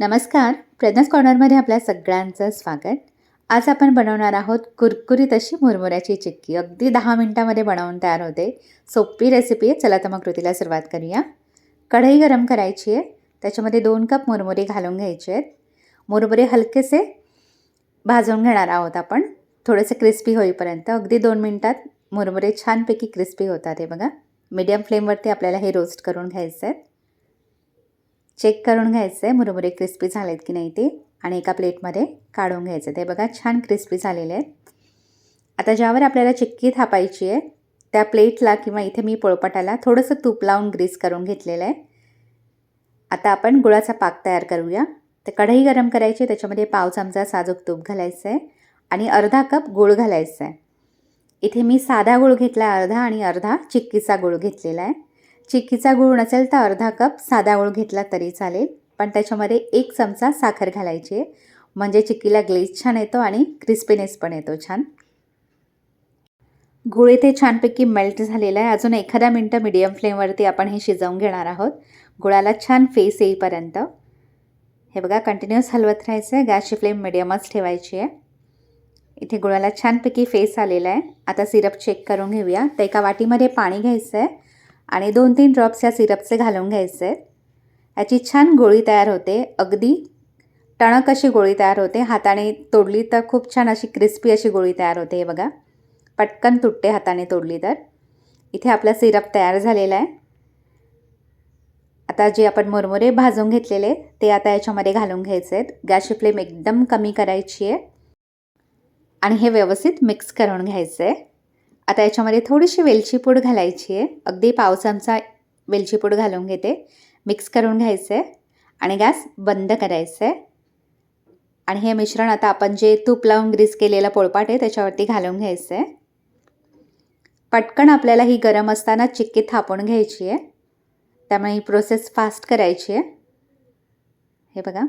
नमस्कार. प्रज्ञास कॉर्नरमध्ये आपल्या सगळ्यांचं स्वागत. आज आपण बनवणार आहोत कुरकुरीत अशी मुरमुऱ्याची चिक्की. अगदी दहा मिनटामध्ये बनवून तयार होते. सोपी रेसिपी आहे. चला तर मग कृतीला सुरुवात करूया. कढई गरम करायची आहे. त्याच्यामध्ये दोन कप मुरमुरे घालून घ्यायचे आहेत. मुरमुरे हलकेसे भाजून घेणार आहोत आपण. थोडेसे क्रिस्पी होईपर्यंत. अगदी दोन मिनटात मुरमुरे छानपैकी क्रिस्पी होतात हे बघा. मीडियम फ्लेमवरती आपल्याला हे रोस्ट करून घ्यायचं आहे चेक करून घ्यायचं आहे मुरमुरे क्रिस्पी झालेत की नाही ते आणि एका प्लेटमध्ये काढून घ्यायचं ते बघा छान क्रिस्पी झालेले आहेत. आता ज्यावर आपल्याला चिक्की थापायची आहे त्या प्लेटला किंवा इथे मी पोळपटाला थोडंसं तूप लावून ग्रीस करून घेतलेलं आहे. आता आपण गुळाचा पाक तयार करूया. तर कढई गरम करायची त्याच्यामध्ये पाव चमचा साजूक तूप घालायचं आहे आणि अर्धा कप गूळ घालायचा आहे इथे मी साधा गूळ घेतला अर्धा आणि अर्धा चिक्कीचा गुळ घेतलेला आहे. चिक्कीचा गूळ नसेल तर अर्धा कप साधा गूळ घेतला तरी चालेल. पण त्याच्यामध्ये एक चमचा साखर घालायची आहे. म्हणजे चिक्कीला ग्लेज छान येतो आणि क्रिस्पीनेस पण येतो छान. गुळ इथे छानपैकी मेल्ट झालेला आहे. अजून एखादा मिनटं मिडियम फ्लेमवरती आपण हे शिजवून घेणार आहोत. गुळाला छान फेस येईपर्यंत. हे बघा कंटिन्युअस हलवत राहायचं आहे गॅसची फ्लेम मिडियमच ठेवायची आहे. इथे गुळाला छानपैकी फेस आलेला आहे. आता सिरप चेक करून घेऊया. तर एका वाटीमध्ये पाणी घ्यायचं आहे आणि दोन तीन ड्रॉप्स या सिरपचे घालून घ्यायचे. आहेत याची छान गोळी तयार होते. अगदी टणक अशी गोळी तयार होते. हाताने तोडली तर खूप छान अशी क्रिस्पी अशी गोळी तयार होते हे बघा. पटकन तुटते हाताने तोडली तर. इथे आपला सिरप तयार झालेला आहे. आता जे आपण मुरमुरे भाजून घेतलेले ते आता याच्यामध्ये घालून घ्यायचे आहेत. गॅसची फ्लेम एकदम कमी करायची आहे. आणि हे व्यवस्थित मिक्स करून घ्यायचं आहे. आता याच्यामध्ये थोडीशी वेलची पूड घालायची आहे. अगदी पाव चमचा वेलची पूड घालून घेते. मिक्स करून घ्यायचं आहे आणि गॅस बंद करायचं आहे आणि हे मिश्रण आता आपण जे तूप लावून ग्रीस केलेलं पोळपाट आहे त्याच्यावरती घालून घ्यायचं आहे पटकन आपल्याला ही गरम असताना चिक्की थापून घ्यायची आहे. त्यामुळे ही प्रोसेस फास्ट करायची आहे. हे बघा.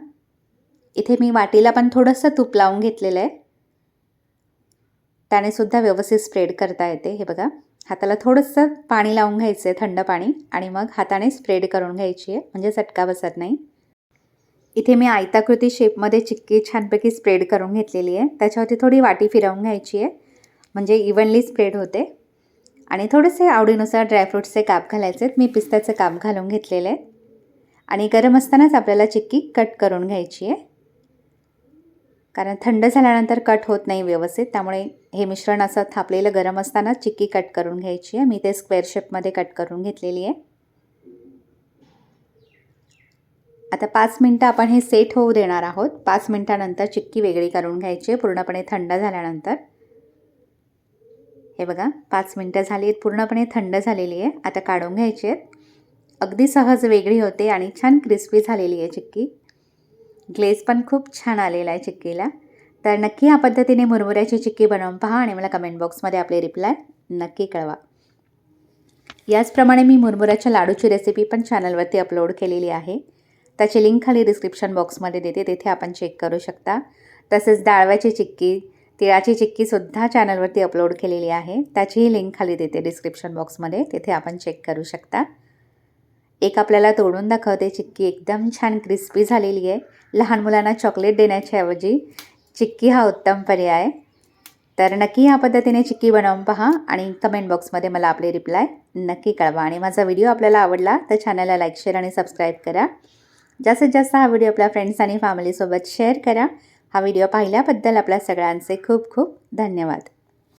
इथे मी वाटीला पण थोडंसं तूप लावून घेतलेलं आहे. त्याने सुद्धा व्यवस्थित स्प्रेड करता येते. हे बघा हाताला थोडंसं पाणी लावून घ्यायचं आहे थंड पाणी आणि मग हाताने स्प्रेड करून घ्यायची आहे म्हणजे चटका बसत नाही. इथे मी आयताकृती शेपमध्ये चिक्की छानपैकी स्प्रेड करून घेतलेली आहे. त्याच्यावरती थोडी वाटी फिरवून घ्यायची आहे म्हणजे इव्हनली स्प्रेड होते. आणि थोडेसे आवडीनुसार ड्रायफ्रूट्सचे काप घालायचे आहेत. मी पिस्त्याचे काप घालून घेतलेले आहेत आणि गरम असतानाच आपल्याला चिक्की कट करून घ्यायची आहे. कारण थंड झाल्यानंतर कट होत नाही व्यवस्थित त्यामुळे हे मिश्रण असं थापलेलं गरम असताना चिक्की कट करून घ्यायची आहे. मी ते स्क्वेअर शेपमध्ये कट करून घेतलेली आहे. आता पाच मिनटं आपण हे सेट होऊ देणार आहोत. पाच मिनटानंतर चिक्की वेगळी करून घ्यायची आहे पूर्णपणे थंड झाल्यानंतर. हे बघा पाच मिनटं झाली आहेत पूर्णपणे थंड झालेली आहे. आता काढून घ्यायची आहेत. अगदी सहज वेगळी होते आणि छान क्रिस्पी झालेली आहे चिक्की. ग्लेज पण खूप छान आलेला आहे चिक्कीला. तर नक्की ह्या पद्धतीने मुरमुऱ्याची चिक्की बनवून पहा आणि मला कमेंट बॉक्समध्ये आपले रिप्लाय नक्की कळवा. याचप्रमाणे मी मुरमुऱ्याच्या लाडूची रेसिपी पण चॅनलवरती अपलोड केलेली आहे. त्याची लिंक खाली डिस्क्रिप्शन बॉक्समध्ये देते तेथे आपण चेक करू शकता. तसेच डाळव्याची चिक्की तिळाची चिक्कीसुद्धा चॅनलवरती अपलोड केलेली आहे. त्याचीही लिंक खाली देते डिस्क्रिप्शन बॉक्समध्ये तिथे आपण चेक करू शकता. एक आपल्याला तोडून दाखवते. चिक्की एकदम छान क्रिस्पी झालेली आहे. लहान मुलांना चॉकलेट देण्याच्या ऐवजी चिक्की हा उत्तम पर्याय तर नक्की ह्या पद्धतीने चिक्की बनवून पहा आणि कमेंट बॉक्समध्ये मला आपले रिप्लाय नक्की कळवा. आणि माझा व्हिडिओ आपल्याला आवडला तर चॅनलला लाईक शेअर आणि सबस्क्राईब करा. जास्तीत जास्त हा व्हिडिओ आपल्या फ्रेंड्स आणि फॅमिलीसोबत शेअर करा. हा व्हिडिओ पाहिल्याबद्दल आपल्या सगळ्यांचे खूप खूप धन्यवाद.